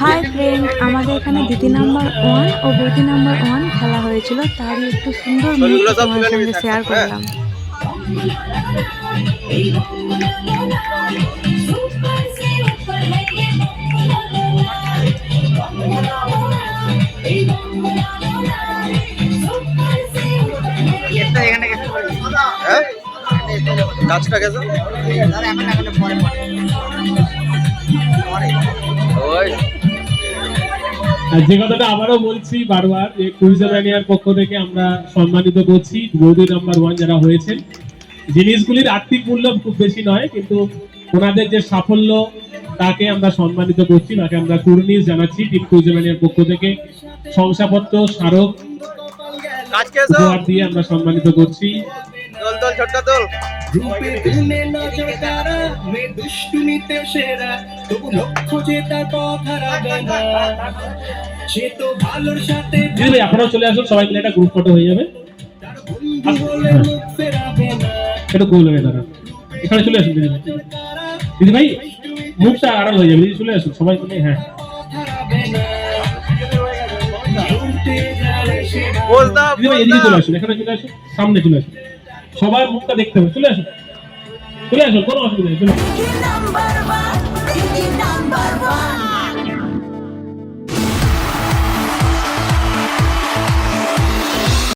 Hi friend আমাদের এখানে দিদি নাম্বার ওয়ান ও বৌদি নাম্বার ওয়ান খেলা হয়েছিল। তারই একটু সুন্দর সঙ্গে শেয়ার। করলাম। হ্যাঁ কাজটা গেছে? ওই আর যে কথাটা আবারও বলছি বারবার যে কুইজাম্যানিয়ার পক্ষ থেকে আমরা সম্মানিত করছি বৌদি নাম্বার ওয়ান যারা হয়েছেন। জিনিসগুলির আর্থিক মূল্য খুব বেশি নয় কিন্তু ওনাদের যে সাফল্য তাকে আমরা সম্মানিত করছি তাকে আমরা কুর্নিশ জানাচ্ছি টিম কুইজাম্যানিয়ার পক্ষ থেকে। শংসাপত্র স্মারক দিয়ে আমরা সম্মানিত করছি। দোল দোল দোল। রূপে গুণে নজর তারা মে দুষ্টুমিতে সেরা। তবু লক্ষ্য যে তার কথা রাখবে না। সে তো ভালোর সাথে দিদি ভাই আপনারাও চলে আসুন সবাই মিলে একটা গ্রুপ ফটো হয়ে যাবে। না। এটা গোল হয়ে দাঁড়া এখানে চলে আসুন দিদি দিদি ভাই মুখটা আড়াল হয়ে যাবে। দিদি চলে আসুন সবাই মিলে হ্যাঁ। দিদি ভাই এদিকে চলে আসুন এখানে চলে আসুন সামনে চলে আসুন। সবার মুখটা দেখতে হবে। চলে আসুন চলে আসো কোনো অসুবিধা নেই চলে আসো।